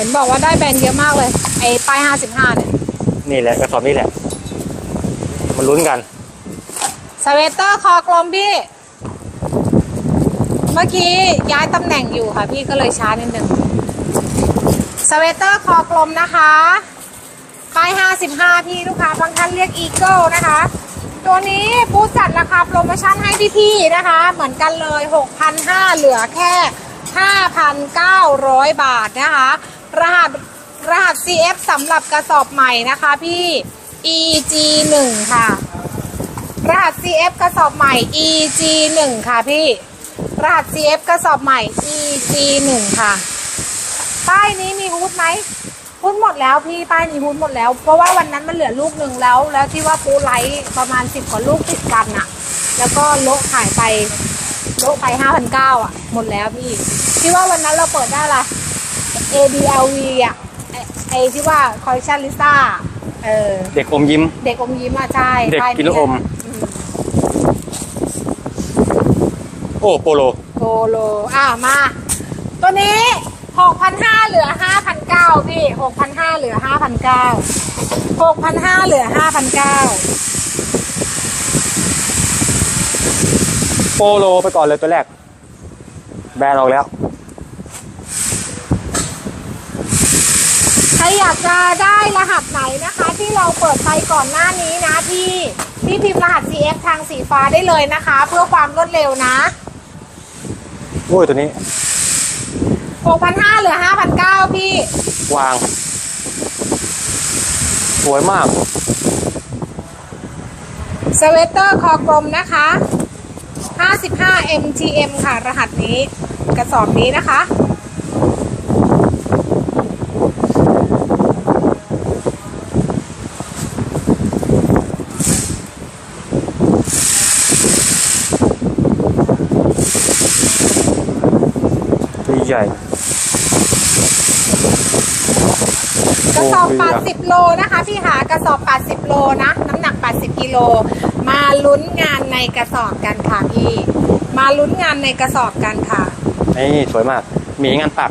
ห็นบอกว่าได้แบรนด์เยอะมากเลย ไอ้ป้ายห้าสิบห้าเนี่ย นี่แหละกระสอบนี้แหละมาลุ้นกัน สเวตเตอร์คอกลมพี่ เมื่อกี้ย้ายตำแหน่งอยู่ค่ะพี่ก็เลยช้านิดนึง สเวตเตอร์คอกลมนะคะป้าย55 พี่ลูกค้าบางท่านเรียกอีเกิลนะคะ ตัวนี้ปูจัดราคาโปรโมชั่นให้พี่ๆนะคะ เหมือนกันเลย 6,500 เหลือแค่ 5,900 บาทนะคะ รหัสรหัส CF สำหรับกระสอบใหม่นะคะพี่ EG1 ค่ะ รหัส CF กระสอบใหม่ EG1 ค่ะพี่ รหัส CF กระสอบใหม่ EG1 ค่ะ ป้ายนี้มีฮูดไหมฮูดหมดแล้วพี่ป้ายนี้ฮูดหมดแล้ว เพราะว่าวันนั้นมันเหลือลูกหนึ่งแล้ว แล้วที่ว่าปูไลท์ประมาณสิบกว่าลูกติดกันอะแล้วก็โละขายไปโละไปห้าพันเก้าอะหมดแล้วพี่ที่ว่าวันนั้นเราเปิดได้ละ ADLV อะไอ้ไอที่ว่าคอลเลคชันลิซ่าเออเด็กอมยิ้ม เด็กอมยิ้มอะใช่เด็กป้ายกินลูกอมอืมโอ้โปโล โปโลอะมา ตัวนี้ 6,500 เหลือ 5,900 พี่ 6,500 เหลือ 5,900 6,500 เหลือ 5,900 โปโลไปก่อนเลยตัวแรก แบรนด์ออกแล้ว ครอยากจะได้รหัสไหนนะคะ ที่เราเปิดไปก่อนหน้านี้นะพี่พี่พิมพ์รหัส CF ทางสีฟ้าได้เลยนะคะ เพื่อความรวดเร็วนะ โอ้ยตัวนี้ 6,500เหลือ 5,900 พี่ วาง สวยมาก สเวตเตอร์คอกลมนะคะ 55 MTM ค่ะ รหัสนี้ กระสอบนี้นะคะ ใหญ่กระสอบโอ้ย80 โลนะคะพี่หากระสอบ 80 โลนะ น้ำหนัก 80 กิโล มาลุ้นงานในกระสอบกันค่ะพี่ มาลุ้นงานในกระสอบกันค่ะ นี่สวยมาก มีงานปัก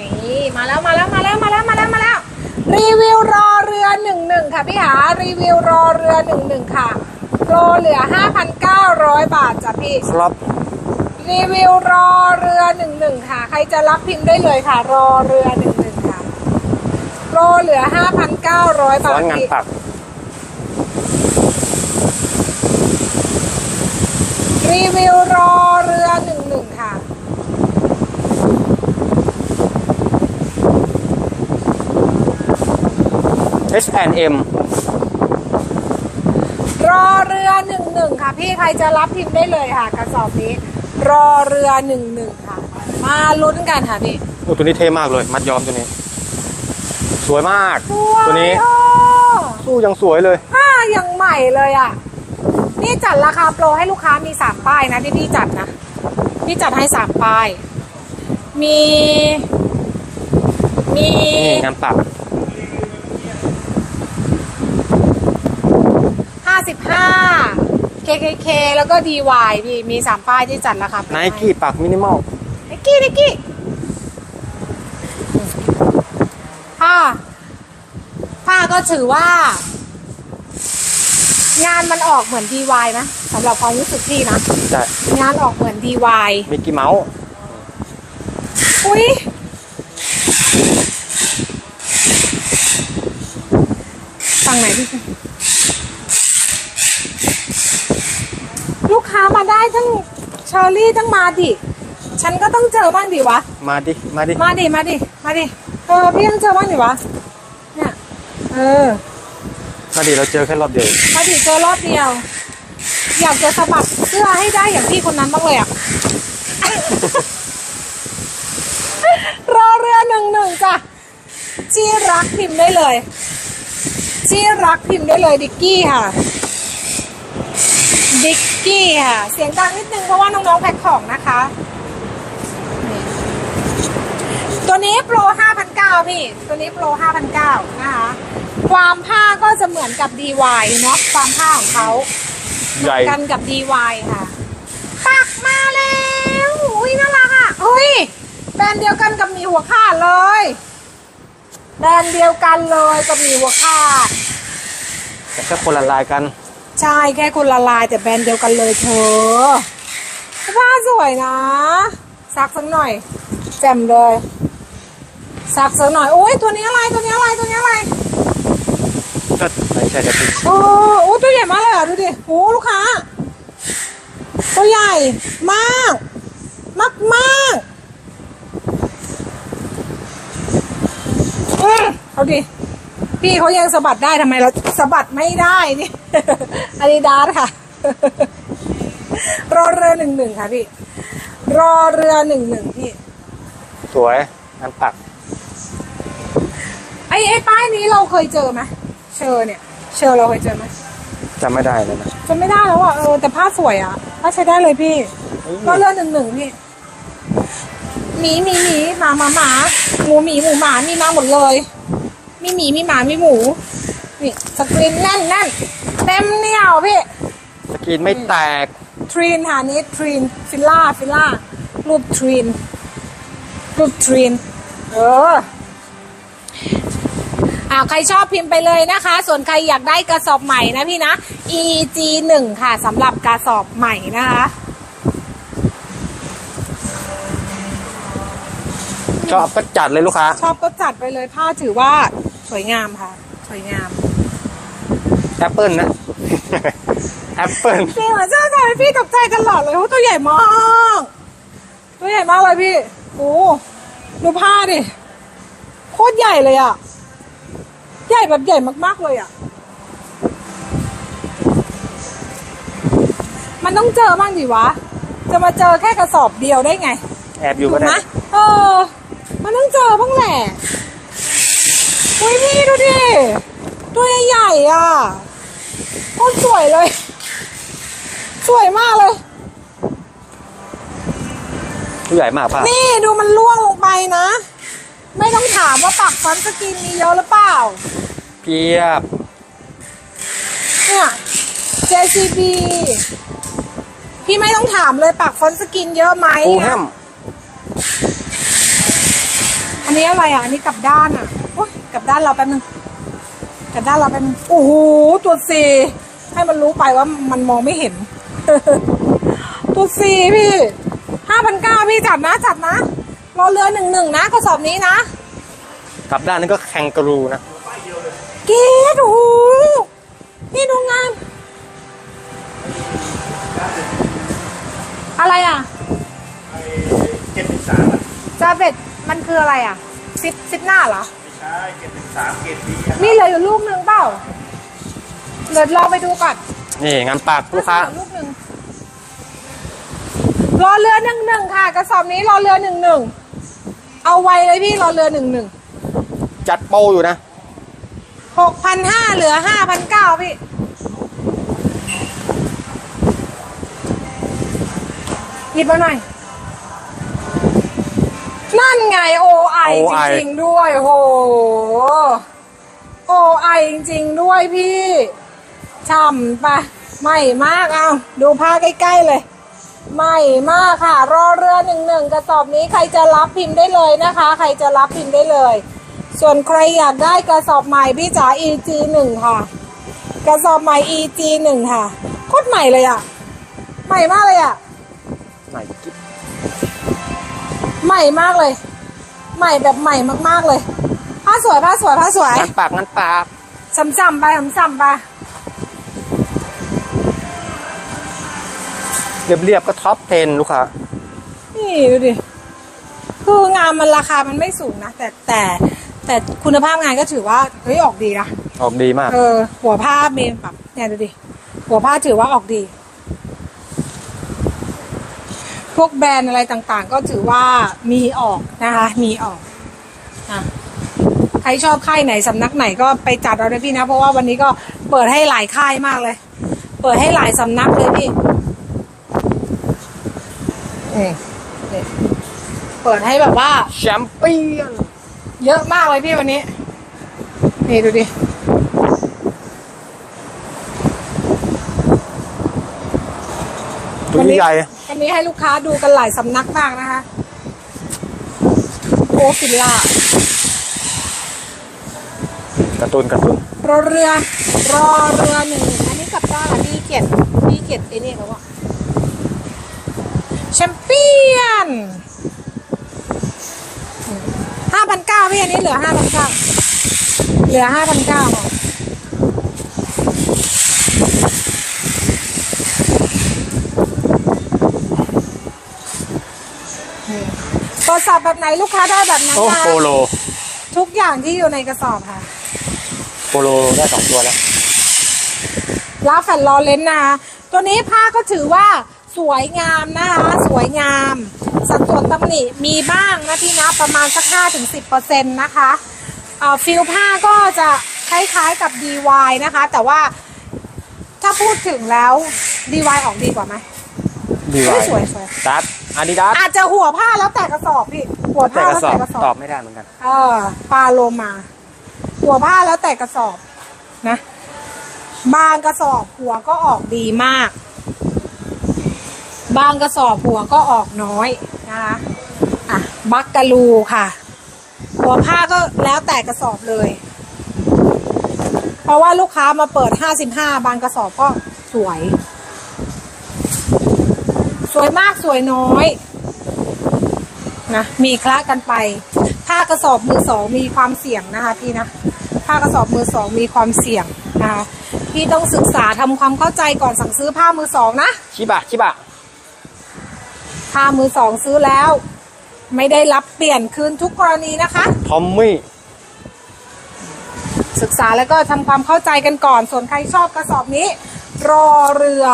นี่มาแล้วมาแล้วมาแล้วมาแล้วมาแล้วมาแล้ว รีวิวรอเรือหนึ่งหนึ่งค่ะพี่หา รีวิวรอเรือหนึ่งหนึ่งค่ะโลเหลือ 5,900 บาทจ้ะพี่ ครับ รีวิวรอเรือหนึ่งหนึ่งค่ะ ใครจะรับพิมพ์ได้เลยค่ะ รอเรือหนึ่งหนึ่งค่ะโลเหลือ5,900บาซ้อทนงานพี่ปัก รีวิวรอเรือหนึ่งหนึ่งค่ะ H&M รอเรือหนึ่งหนึ่งค่ะ พี่ใครจะรับพิมพ์ได้เลยค่ะ กระสอบนี้ รอเรือหนึ่งหนึ่งค่ะ มาลุ้นกันค่ะพี่โอ้ตัวนี้เท่มากเลย มัดย้อมตัวนี้ สวยมากสวยตัวนี้อะสู้ยังสวยเลย ผ้ายังใหม่เลยอะ นี่จัดราคาโปรให้ลูกค้ามีสามป้ายนะที่พี่จัดนะ พี่จัดให้สามป้าย มี มี นี่งานปักห้าสิบห้า KKK แล้วก็ DY พี่มีสามป้ายที่จัดราคาโปรไนให้กี้ปักมินิมอลนิกกี้นิกกี้ผ้าผ้าก็ถือว่า งานมันออกเหมือน DY นะสำหรับความรู้สึกพี่นะ ใช่งานออกเหมือน DY มิกกี้เมาส์อุ้ยฝั่งไหนพี่ กค้ามาได้ทั้งเชอรี่ทั้งมาดิ ฉันก็ต้องเจอบ้างดิวะ มาดิ มาดิ มาดิ มาดิ มาดิ เออพี่ต้องเจอบ้างดิวะ เนี่ย เออ มาดิเราเจอแค่รอบเดียว มาดิเจอรอบเดียว อยากจะสะบัดเสื้อให้ได้อย่างพี่คนนั้นบ้างเลยอะรอเรือหนึ่งหนึ่งจ้ะจี้รักพิมพ์ได้เลยจี้รักพิมพ์ได้เลยดิกกี้ค่ะ ดิก กี้ค่ะ เสียงดังนิดนึงเพราะว่าน้องๆแพ็คของนะคะนี่ตัวนี้โปร 5,900 พี่ ตัวนี้โปร 5,900 นะคะ ความผ้าก็จะเหมือนกับ DY เนาะความผ้าของเขาใหญ่กันกับ DY ค่ะ ปักมาแล้วอุ้ยน่ารักอะเฮ้ยแบรนด์เดียวกันกับหมีหัวขาดเลย แบรนด์เดียวกันเลยกับหมีหัวขาดแต่แค่คนละลายกัน ใช่แค่คนละลายแต่แบรนด์เดียวกันเลยเธอผ้าสวยนะ ซักสักหน่อย แจ่มเลย ซักสักหน่อยโอ้ยตัวนี้อะไรตัวนี้อะไรตัวนี้อะไรก็ไม่ใช่จะเป็นโอ้โอ้ตัวใหญ่มากเลยอะดูดิโอ้ลูกค้าตัวใหญ่มาก มากมากอืมเอาดิ พี่เขายังสะบัดได้ทำไมเราสะบัดไม่ได้นี่อาดิดาสค่ะ รอเรือหนึ่งหนึ่งค่ะพี่ รอเรือหนึ่งหนึ่งพี่ สวยงานปัก ไอ้ไอ้ป้ายนี้เราเคยเจอไหมเชอร์เนี่ย เชอร์เราเคยเจอไหมจำไม่ได้เลยนะจำไม่ได้แล้วอะเออแต่ผ้าสวยอะผ้าใช้ได้เลยพี่ก็เลือกหนึ่งหนึ่งพี่หมีหมีหมีหมาหมาหมาหมูหมีหมูหมามีมาหมดเลย มีหมีมีหมามีหมู นี่สกรีนแน่นแน่นเต็มเหนี่ยวพี่ สกรีนไม่แตก ทรีนค่ะนี้ทรีนฟิลล่าฟิลล่ารูปทรีนรูปทรีน เอออ่าใครชอบพิมพ์ไปเลยนะคะ ส่วนใครอยากได้กระสอบใหม่นะพี่นะ EG 1ค่ะสำหรับกระสอบใหม่นะคะ ชอบก็จัดเลยลูกค้า ชอบก็จัดไปเลยผ้าถือว่า สวยงามค่ะ สวยงามแอปเปิลนะแอปเปิลพี่เหมือนเจ้าทำให้พี่ตกใจตลอดเลยเพราะตัวใหญ่มากตัวใหญ่มากเลยพี่โอ้ดูผ้าดิโคตรใหญ่เลยอะ ใหญ่แบบใหญ่มากๆเลยอะ มันต้องเจอบ้างดิวะ จะมาเจอแค่กระสอบเดียวได้ไง แอบอยู่ถูก็กไหมได้เออ มันต้องเจอบ้างแหละ อุ้ยพี่ดูดิ ตัวใหญ่ๆอะโคตรสวยเลย สวยมากเลย ผู้ใหญ่มากป่ะนี่ดูมันล่วงลงไปนะ ไม่ต้องถามว่าปักฟอนต์สกินมีเยอะหรือเปล่า เพียบ เนี่ย JCB พี่ไม่ต้องถามเลยปักฟอนต์สกินเยอะไหมฟูแฮมอันนี้อะไรอะ อันนี้กลับด้านอะโอ๊ย กลับด้านเราแป๊บนึงกลับด้านเราแป๊บนึงโอ้โหตัวซีให้มันรู้ไปว่ามันมองไม่เห็น ตัวซีพี่ห้าพันเก้าพี่จัดนะจัดนะรอเรือหนึ่งหนึ่งนะกระสอบนี้นะกลับด้านนั้นก็แคนการูนะเกดโอ้โหนี่ดูงานอะไรอะเจ็ดสิบสามจาเบ็ดมันคืออะไรอะซิปซิปหน้าเหรอไม่ ใช่เจ็ดสิบสามเกตดีมีเหลืออยู่ลูกหนึ่งเปล่าเดี๋ยวลองไปดูก่อนนี่งานปักลูกค้าเหลือลูกหนึ่งรอเรือหนึ่งหนึ่งค่ะ กระสอบนี้รอเรือหนึ่งหนึ่งเอาไว้เลยพี่รอเรือหนึ่งหนึ่งจัดโปรอยู่นะหกพันห้าเหลือห้าพันเก้าพี่หยิบมาหน่อย จ OI ริงๆด้วยโหโอไอจริงๆด้วยพี่ช่ำปะไม่มากเอาดูผ้าใกล้ๆเลยไม่มากค่ะ รอเรือหนึ่งหนึ่งกระสอบนี้ใครจะรับพิมพ์ได้เลยนะคะ ใครจะรับพิมพ์ได้เลย ส่วนใครอยากได้กระสอบใหม่พี่จ๋า EG หนึ่งค่ะ กระสอบใหม่ EG หนึ่งค่ะโคตรใหม่เลยอะ ใหม่มากเลยอะไหนกิ๊บใหม่มากเลย ใหม่แบบใหม่มากๆเลย ผ้าสวยผ้าสวยผ้าสวยงานปักงานปักซ้ำๆไปซ้ำๆไปเรียบๆก็ท็อป10ลูกค้านี่ดูดิคืองานมันราคามันไม่สูงนะแต่แต่แต่คุณภาพงานก็ถือว่าเฮ้ยออกดีนะออกดีมาก เออหัวผ้าเมนแบบเนี่ยดูดิหัวผ้าถือว่าออกดี พ วกแบรนด์อะไรต่างๆ ก็ถือว่ามีออกนะคะ มีออกอะใครชอบค่ายไหนสำนักไหนก็ไปจัดเอาเลยพี่นะ เพราะว่าวันนี้ก็เปิดให้หลายค่ายมากเลย เปิดให้หลายสำนักเลยพี่นี่นี่เปิดให้แบบว่าแชมเปี้ยนเยอะมากเลยพี่วันนี้ นี่ดูดิ ตัวใหญ่วันนี้ให้ลูกค้าดูกันหลายสำนักมากนะคะอฟิลล่าการ์ตูนการ์ตูนรอเรือ รอเรือหนึ่งอันนี้กลับด้านอะพี่เกียรติพี่เกียรติไอ้นี่เขาอะแชมเปี้ยนห้าพันเก้าพี่อันนี้เหลือห้าพันเก้าเหลือห้าพันเก้า โทรศัพท์แบบไหนลูกค้าได้แบบนั้นโอ้นะโปโลทุกอย่างที่อยู่ในกระสอบค่ะ โปโลได้สองตัวแล้ว ลาแฟนลอเลนนะคะตัวนี้ผ้าก็ถือว่าสวยงามนะคะ สวยงาม สัดส่วนตำหนิมีบ้างนะพี่นะ ประมาณสัก5ถึง10%นะคะเอ่อฟิลผ้าก็จะคล้ายๆกับ DY นะคะ แต่ว่าถ้าพูดถึงแล้ว DY ออกดีกว่าไหม ดีเฮ้วายสวยสวยดัส อาดิดาสอาจจะหัวผ้าแล้วแต่กระสอบพี่ หัวแต่ผ้ากระแล้วสอบแต่กระสอตอบบไม่ได้เหมือนกัน เออปลาโลมา หัวผ้าแล้วแต่กระสอบนะ บางกระสอบหัวก็ออกดีมาก บางกระสอบหัวก็ออกน้อยนะคะอะบักกะลูค่ะ หัวผ้าก็แล้วแต่กระสอบเลย เพราะว่าลูกค้ามาเปิด 55 บางกระสอบก็สวยส วยมากสวยน้อยนะมีคละกันไป ผ้ากระสอบมือสองมีความเสี่ยงนะคะพี่นะผ้ากระสอบมือสองมีความเสี่ยงนะคะพี่ต้องศึกษาทำความเข้าใจก่อนสั่งซื้อผ้ามือสองนะชิบะชิบะผ้ามือสองซื้อแล้ว ไม่ได้รับเปลี่ยนคืนทุกกรณีนะคะทอมมี่ศึกษาแล้วก็ทำความเข้าใจกันก่อน ส่วนใครชอบกระสอบนี้ รอเรือ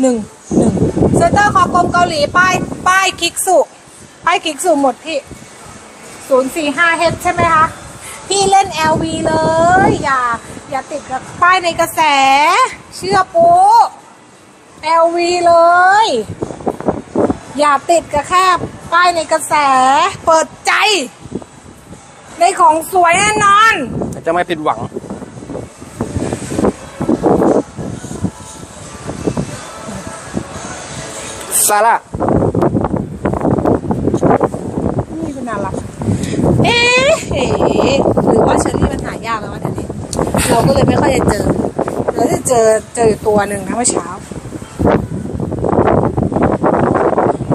หนึ่งหนึ่งเซนเตอร์คอกลมเกาหลีป้ายป้ายคิกสุป้ายคิกสุหมดพี่ศูนย์สี่ห้าเฮดใช่ไหมคะ พี่เล่น LV เลย อย่า อย่าติดกับป้ายในกระแส เชื่อปู LV เลย อย่าติดกับแค่ป้ายในกระแส เปิดใจ ในของสวยแน่นอน จะไม่ผิดหวัง ซาร่านี่เป็นน่ารักเอ๊ะเอ๊ะหรือว่าเชอรี่มันหายากแล้ววะเดี๋ยวนี้เราก็เลยไม่ค่อยจะเจอเราจะเจอเจออยู่ตัวหนึ่งนะเมื่อเช้า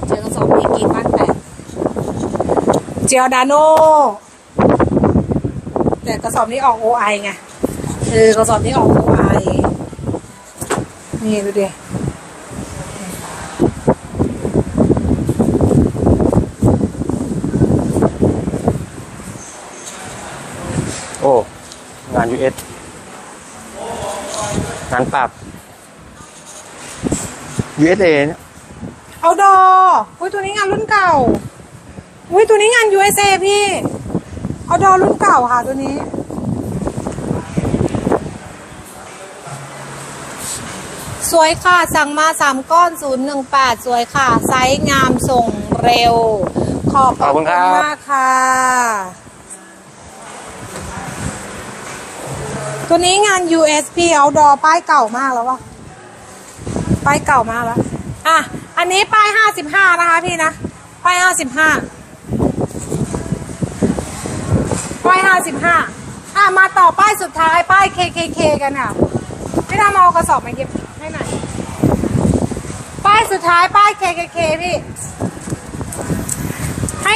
เจอกระสอบนี้กินบ้านแตกเจียดาโนแต่กระสอบนี้ออกโอไอไงเออกระสอบนี้ออกโอไอนี่ดูดิ โอ้ งาน US งานปรับ USA เนี่ยเอาดออุ้ยตัวนี้งานรุ่นเก่า อุ้ยตัวนี้งาน USA พี่ เอาดอรุ่นเก่าค่ะตัวนี้ สวยค่ะ สั่งมาสามก้อน 018 สวยค่ะ ไซส์งามส่งเร็ว ขอบขอบคุณครับมากค่ะ ตัวนี้งาน USP Outdoor ป้ายเก่ามากแล้ววะป้ายเก่ามากแล้ว อะ อันนี้ป้าย55นะคะพี่นะ ป้าย55ป้าย55อะ มาต่อป้ายสุดท้ายป้าย KKK กันค่ะ พี่ทำเอากระสอบมาเก็บให้หน่อย ป้ายสุดท้ายป้าย KKK พี่ ให้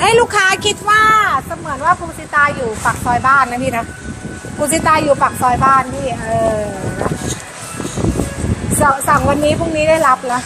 ให้ลูกค้าคิดว่าเสมือนว่าภูสิตาอยู่ปากซอยบ้านนะพี่นะ กูซิตาอยู่ปากซอยบ้านพี่เออสสั่งวันนี้พรุ่งนี้ได้รับแล้ว